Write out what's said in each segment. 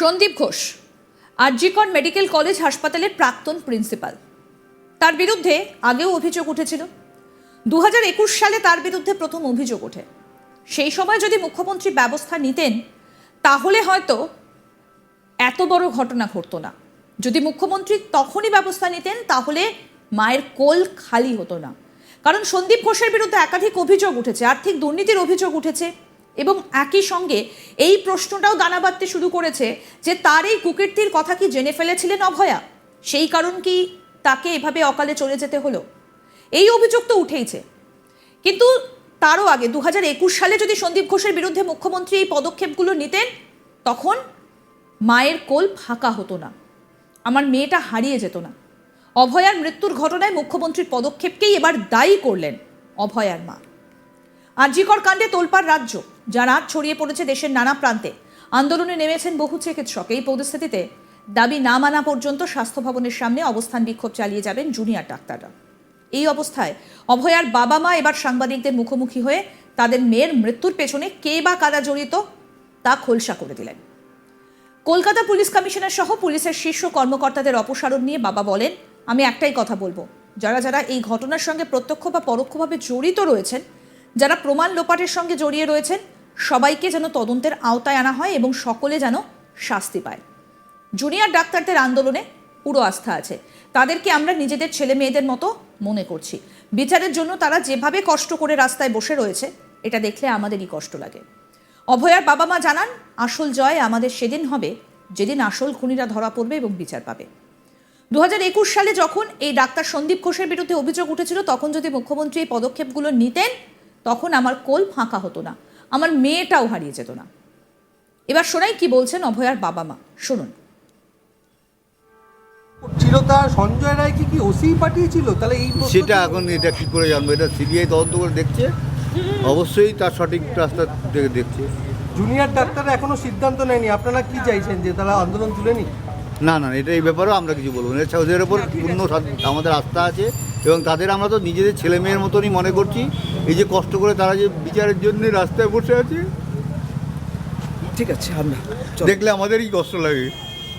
Sandeep Ghosh, RG Kar medical college হাসপাতালের প্রাক্তন principal. তার বিরুদ্ধে আগেও অভিযোগ উঠেছিল। দু হাজার একুশ সালে তার বিরুদ্ধে প্রথম অভিযোগ ওঠে। সেই সময় যদি মুখ্যমন্ত্রী ব্যবস্থা নিতেন, তাহলে হয়তো এত বড় ঘটনা ঘটতো না। যদি মুখ্যমন্ত্রী তখনই ব্যবস্থা নিতেন, তাহলে মায়ের কোল খালি হতো না। কারণ সন্দীপ ঘোষের বিরুদ্ধে একাধিক অভিযোগ উঠেছে, আর্থিক দুর্নীতির অভিযোগ উঠেছে এবং একই সঙ্গে এই প্রশ্নটাও দানা বাঁধতে শুরু করেছে যে তার এই কুকীর্তির কথা কি জেনে ফেলেছিলেন অভয়া? সেই কারণ কি তাকে এভাবে অকালে চলে যেতে হলো? এই অভিযোগ তো উঠেইছে। কিন্তু তারও আগে দু হাজার একুশ সালে যদি সন্দীপ ঘোষের বিরুদ্ধে মুখ্যমন্ত্রী এই পদক্ষেপগুলো নিতেন, তখন মায়ের কোল ফাঁকা হতো না। আমার মেয়েটা হারিয়ে যেত না। অভয়ার মৃত্যুর ঘটনায় মুখ্যমন্ত্রীর পদক্ষেপকেই এবার দায়ী করলেন অভয়ার মা। আরজিকর কাণ্ডে তোলপাড় রাজ্য যার আজ ছড়িয়ে পড়েছে দেশের নানা প্রান্তে। আন্দোলনে নেমেছেন বহু চিকিৎসক। এই পরিস্থিতিতে দাবি না মানা পর্যন্ত স্বাস্থ্য ভবনের সামনে অবস্থান বিক্ষোভ চালিয়ে যাবেন জুনিয়র ডাক্তাররা। এই অবস্থায় অভয়ার বাবা মা এবার সাংবাদিকদের মুখোমুখি হয়ে তাদের মেয়ের মৃত্যুর পেছনে কে বা কারা জড়িত তা খোলসা করে দিলেন। কলকাতা পুলিশ কমিশনার সহ পুলিশের শীর্ষ কর্মকর্তাদের অপসারণ নিয়ে বাবা বলেন, আমি একটাই কথা বলব। যারা যারা এই ঘটনার সঙ্গে প্রত্যক্ষ বা পরোক্ষভাবে জড়িত রয়েছেন যারা প্রমাণ লোপাটের সঙ্গে জড়িয়ে রয়েছেন, সবাইকে যেন তদন্তের আওতায় আনা হয় এবং সকলে যেন শাস্তি পায়। জুনিয়র ডাক্তারদের আন্দোলনে পুরো আস্থা আছে। তাদেরকে আমরা নিজেদের ছেলে মেয়েদের মতো মনে করছি। বিচারের জন্য তারা যেভাবে কষ্ট করে রাস্তায় বসে রয়েছে, এটা দেখলে আমাদেরই কষ্ট লাগে। অভয়ার বাবা মা জানান, আসল জয় আমাদের সেদিন হবে, যেদিন আসল খুনিরা ধরা পড়বে এবং বিচার পাবে। দু সালে যখন এই ডাক্তার সন্দীপ ঘোষের বিরুদ্ধে অভিযোগ উঠেছিল, তখন যদি মুখ্যমন্ত্রী এই পদক্ষেপগুলো নিতেন তখন আমার কোল ফাঁকা হতো না আমার মেয়েটাও হারিয়ে যেত না। এবার শোনাই কি বলছেন অভয়ার বাবা মা? শুনুন। ছিল তার সঞ্জয় রায় কি কি ওসি পাঠিয়েছিল? তাহলে এই সেটা এখন এটা কি করে জানব? এটা সিবিআই তদন্ত করে দেখছে। অবশ্যই তার সঠিক রাস্তা থেকে দেখছে। জুনিয়র ডাক্তাররা এখনও সিদ্ধান্ত নেয়নি। আপনারা কি চাইছেন যে তারা আন্দোলন তুলে নি না না এটা এই ব্যাপারেও আমরা কিছু বলব না। এছাড়া ওদের ওপর পূর্ণ স্বাধীন- আমাদের আস্থা আছে এবং তাদের আমরা তো নিজেদের ছেলে মেয়ের মতনই মনে করছি। এই যে কষ্ট করে তারা যে বিচারের জন্য রাস্তায় বসে আছে ঠিক আছে আমরা দেখলে আমাদেরই কষ্ট লাগে।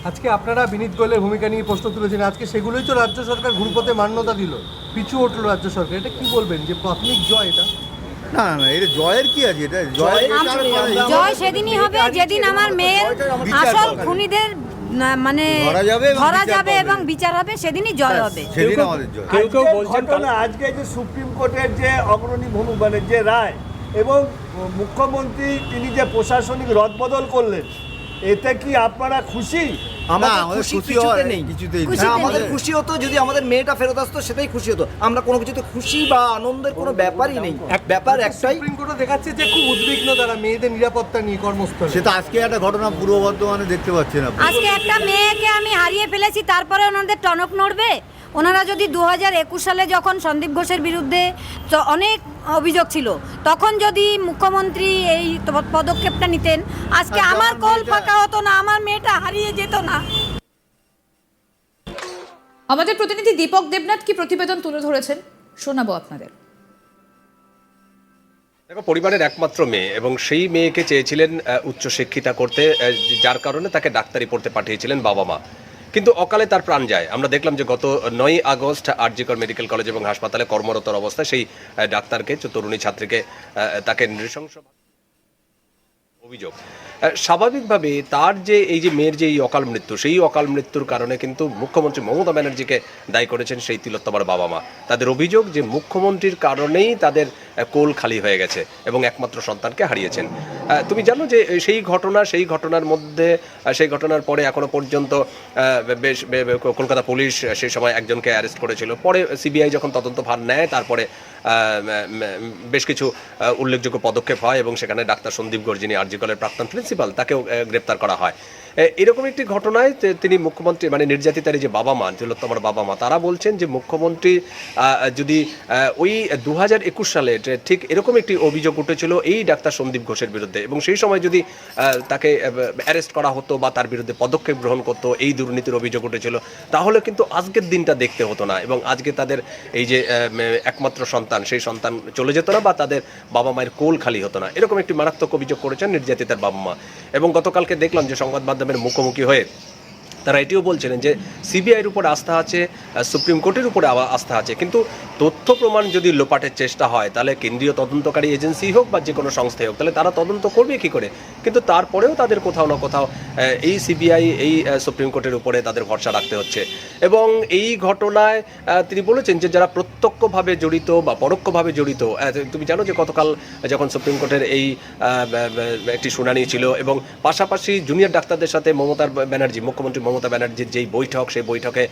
আজকে আপনারা বিনীত গোয়েলের ভূমিকা নিয়ে প্রশ্ন তুলেছেন আজকে সেগুলোই তো রাজ্য সরকার ঘুরপথে মান্যতা দিল পিছু উঠল রাজ্য সরকার এটা কি বলবেন যে প্রাথমিক জয় এটা? না না না এটা জয়ের কি আছে? এটা জয়ের জয় সেদিনই হবে যেদিন আমার মেয়ের আসল খুনিদের মানে ধরা যাবে এবং ধরা বিচার যাবে এবং বিচার হবে সেদিনই জয় হবে। সেদিন আমাদের জয়। আজকের না আজকে যে সুপ্রিম কোর্টের যে অগ্রণী ভূমি মানে যে রায় এবং মুখ্যমন্ত্রী তিনি যে প্রশাসনিক রদবদল করলেন এতে কি আপনারা খুশি? না আমাদের খুশি হওয়ার নেই। কিছুতেই নেই। হ্যাঁ আমাদের খুশি হতো যদি আমাদের মেয়েটা ফেরত আসতো সেটাই খুশি হতো। আমরা কোনো কিছুতে খুশি বা আনন্দের কোনো ব্যাপারই নেই। এক ব্যাপার একটাই সুপ্রিম কোর্টও দেখাচ্ছে যে খুব উদ্বিগ্ন তারা মেয়েদের নিরাপত্তা নিয়ে কর্মস্থলে। সে তো আজকে একটা ঘটনা পূর্ব বর্ধমানে দেখতে পাচ্ছেন আপনি। আজকে একটা মেয়েকে আমি হারিয়ে ফেলেছি তারপরে ওনাদের টনক নড়বে? ওনারা যদি দু হাজার একুশ সালে যখন সন্দীপ ঘোষের বিরুদ্ধে অনেক অভিযোগ ছিল তখন যদি মুখ্যমন্ত্রী এই পদক্ষেপটা নিতেন আজকে আজকে আমার কল ফাঁকা হতো না আমার মেয়েটা হারিয়ে যেত না। আমাদের প্রতিনিধি দীপক দেবনাথ কি প্রতিবেদন তুলে ধরেছেন? শোনাবো আপনাদের। দেখো পরিবারের একমাত্র মেয়ে এবং সেই মেয়েকে চেয়েছিলেন আহ, উচ্চশিক্ষিতা করতে যার কারণে তাকে ডাক্তারি পড়তে পাঠিয়েছিলেন বাবা মা। কিন্তু অকালে তার প্রাণ যায়। আমরা দেখলাম যে গত নয় আগস্ট আরজিকর মেডিকেল কলেজ এবং হাসপাতালে কর্মরত অবস্থায় সেই ডাক্তারকে, তরুণী ছাত্রীকে তাকে নৃশংস অভিযোগ। স্বাভাবিকভাবে তার যে এই যে মেয়ের যে এই অকাল মৃত্যু, সেই অকাল মৃত্যুর কারণে কিন্তু মুখ্যমন্ত্রী মমতা ব্যানার্জিকে দায়ী করেছেন সেই তিলোত্তমার বাবা মা। তাদের অভিযোগ যে মুখ্যমন্ত্রীর কারণেই তাদের কোল খালি হয়ে গেছে এবং একমাত্র সন্তানকে হারিয়েছেন। তুমি জানো যে সেই ঘটনা, সেই ঘটনার মধ্যে সেই ঘটনার পরে এখনও পর্যন্ত বেশ কলকাতা পুলিশ সেই সময় একজনকে অ্যারেস্ট করেছিল। পরে সিবিআই যখন তদন্ত ভার নেয়, তারপরে বেশ কিছু উল্লেখযোগ্য পদক্ষেপ হয় এবং সেখানে ডাক্তার সন্দীপ গর্জিনী আরজিকলের প্রাক্তন প্রিন্সিপাল তাকেও গ্রেপ্তার করা হয়। এরকম একটি ঘটনায় তিনি মুখ্যমন্ত্রী মানে নির্যাতিতার যে বাবা মা, তিলোত্তমার বাবা মা, তারা বলছেন যে মুখ্যমন্ত্রী যদি ওই দু হাজার একুশ সালে ঠিক এরকম একটি অভিযোগ উঠেছিল এই ডাক্তার সন্দীপ ঘোষের বিরুদ্ধে এবং সেই সময় যদি তাকে অ্যারেস্ট করা হতো বা তার বিরুদ্ধে পদক্ষেপ গ্রহণ করতো, এই দুর্নীতির অভিযোগ উঠেছিল, তাহলে কিন্তু আজকের দিনটা দেখতে হতো না এবং আজকে তাদের এই যে একমাত্র সন্তান সন্তান সেই সন্তান চলে যেত না বা তাদের বাবা মায়ের কোল খালি হতো না। এরকম একটি মারাত্মক অভিযোগ করেছেন নির্যাতিতার বাবা মা এবং গতকালকে দেখলাম যে সংবাদ মাধ্যমের মুখোমুখি হয়ে তারা এটিও বলছিলেন যে সিবিআইয়ের উপরে আস্থা আছে সুপ্রিম কোর্টের উপরে আস্থা আছে। কিন্তু তথ্য প্রমাণ যদি লোপাটের চেষ্টা হয়, তাহলে কেন্দ্রীয় তদন্তকারী এজেন্সি হোক বা যে কোনো সংস্থাই হোক, তাহলে তারা তদন্ত করবে কি করে? কিন্তু তারপরেও তাদের কোথাও না কোথাও এই সিবিআই, এই সুপ্রিম কোর্টের উপরে তাদের ভরসা রাখতে হচ্ছে। এবং এই ঘটনায় তিনি বলেছেন যে যারা প্রত্যক্ষভাবে জড়িত বা পরোক্ষভাবে জড়িত তুমি জানো যে গতকাল যখন সুপ্রিম কোর্টের এই একটি শুনানি ছিল এবং পাশাপাশি জুনিয়র ডাক্তারদের সাথে মমতার ব্যানার্জি, মুখ্যমন্ত্রী মমতা ব্যানার্জির যেই বৈঠক, সেই বৈঠকে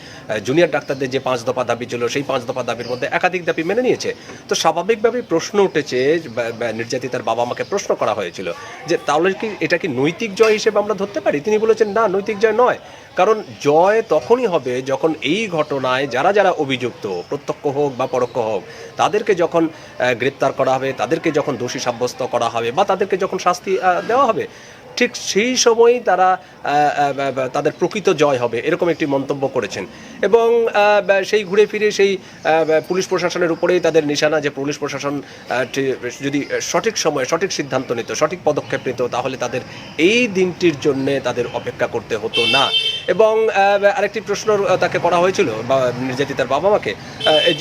জুনিয়র ডাক্তারদের যে পাঁচ দফা দাবি ছিল, সেই পাঁচ দফা দাবির মধ্যে একাধিক দাবি মেনে নিয়েছে। তো স্বাভাবিকভাবেই প্রশ্ন উঠেছে নির্যাতিতার বাবা মাকে প্রশ্ন করা হয়েছিল যে, তাহলে কি এটা কি নৈতিক জয় হিসেবে আমরা ধরতে পারি? তিনি বলেছেন, না, নৈতিক জয় নয়। কারণ জয় তখনই হবে যখন এই ঘটনায় যারা যারা অভিযুক্ত, প্রত্যক্ষ হোক বা পরোক্ষ হোক, তাদেরকে যখন গ্রেপ্তার করা হবে, তাদেরকে যখন দোষী সাব্যস্ত করা হবে বা তাদেরকে যখন শাস্তি দেওয়া হবে ঠিক সেই সময়ই তারা তাদের প্রকৃত জয় হবে, এরকম একটি মন্তব্য করেছেন। এবং সেই ঘুরে ফিরে সেই পুলিশ প্রশাসনের উপরেই তাদের নিশানা যে পুলিশ প্রশাসন যদি সঠিক সময়ে, সঠিক সিদ্ধান্ত নিত, সঠিক পদক্ষেপ নিত, তাহলে তাদের এই দিনটির জন্য তাদের অপেক্ষা করতে হতো না। এবং আরেকটি প্রশ্ন তাকে করা হয়েছিল, বা নির্যাতিতার বাবা মাকে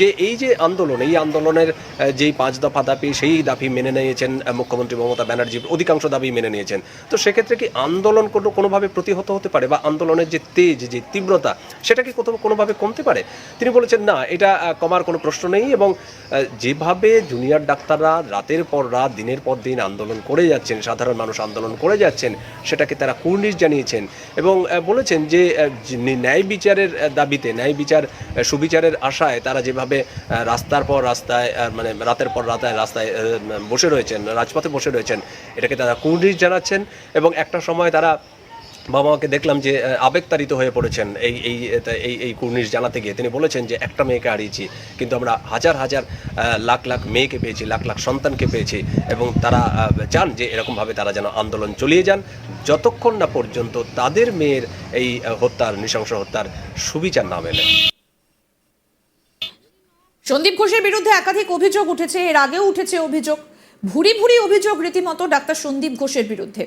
যে এই যে আন্দোলন, এই আন্দোলনের যেই পাঁচ দফা দাবি, সেই দাবি মেনে নিয়েছেন মুখ্যমন্ত্রী মমতা ব্যানার্জি, অধিকাংশ দাবি মেনে নিয়েছেন। তো সেক্ষেত্রে কি আন্দোলন কোনো কোনোভাবে প্রতিহত হতে পারে বা আন্দোলনের যে তেজ, যে তীব্রতা, সেটা কি কোথাও কোনোভাবে কমতে পারে? তিনি বলেছেন, না, এটা কমার কোনো প্রশ্ন নেই এবং যেভাবে জুনিয়র ডাক্তাররা রাতের পর রাত, দিনের পর দিন আন্দোলন করে যাচ্ছেন, সাধারণ মানুষ আন্দোলন করে যাচ্ছেন, সেটাকে তারা কুর্নিশ জানিয়েছেন এবং বলেছেন যে ন্যায় বিচারের দাবিতে, ন্যায় বিচার সুবিচারের আশায় তারা যেভাবে রাস্তার পর রাস্তায় মানে রাতের পর রাতায় রাস্তায় বসে রয়েছেন, রাজপথে বসে রয়েছেন, এটাকে তারা কুর্নিশ জানাচ্ছেন এবং একটা সময় তারা বাবা মাকে দেখলাম যে আবেগতাড়িত হয়ে পড়েছেন এই এই এই এই কুর্নিশ জানাতে গিয়ে। তিনি বলেছেন যে, একটা মেয়েকে হারিয়েছি, কিন্তু আমরা হাজার হাজার লাখ লাখ মেয়েকে পেয়েছি, লাখ লাখ সন্তানকে পেয়েছি এবং তারা চান যে, এরকমভাবে তারা যেন আন্দোলন চলিয়ে যান। যতক্ষণ না পর্যন্ত তাদের মেয়ের এই হত্যার, নৃশংস হত্যার সুবিচার না মেলে। সন্দীপ ঘোষের বিরুদ্ধে একাধিক অভিযোগ উঠেছে, এর আগেও উঠেছে অভিযোগ। ভুরি ভুরি অভিযোগ রীতিমতো ডাক্তার সন্দীপ ঘোষের বিরুদ্ধে।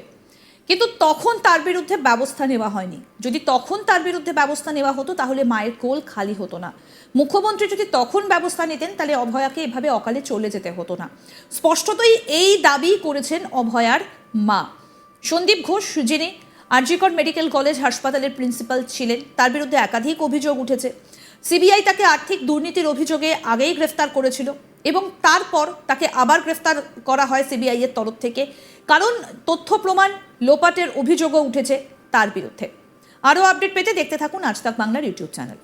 কিন্তু তখন তার বিরুদ্ধে ব্যবস্থা নেওয়া হয়নি। যদি তখন তার বিরুদ্ধে ব্যবস্থা নেওয়া হতো, তাহলে মায়ের কোল খালি হতো না। মুখ্যমন্ত্রী যদি তখন ব্যবস্থা নিতেন, তাহলে অভয়াকে এভাবে অকালে চলে যেতে হতো না। স্পষ্টতই এই দাবি করেছেন অভয়ার মা। সন্দীপ ঘোষ যিনি আরজিকর মেডিকেল কলেজ হাসপাতালের প্রিন্সিপাল ছিলেন। তার বিরুদ্ধে একাধিক অভিযোগ উঠেছে। সিবিআই তাকে আর্থিক দুর্নীতির অভিযোগে আগেই গ্রেফতার করেছিল এবং তারপর তাকে আবার গ্রেফতার করা হয় সিবিআই এর তরফ থেকে। কারণ তথ্য প্রমাণ লোপাটের অভিযোগও উঠেছে তার বিরুদ্ধে। আরও আপডেট পেতে দেখতে থাকুন আজ তাক বাংলার ইউটিউব চ্যানেল।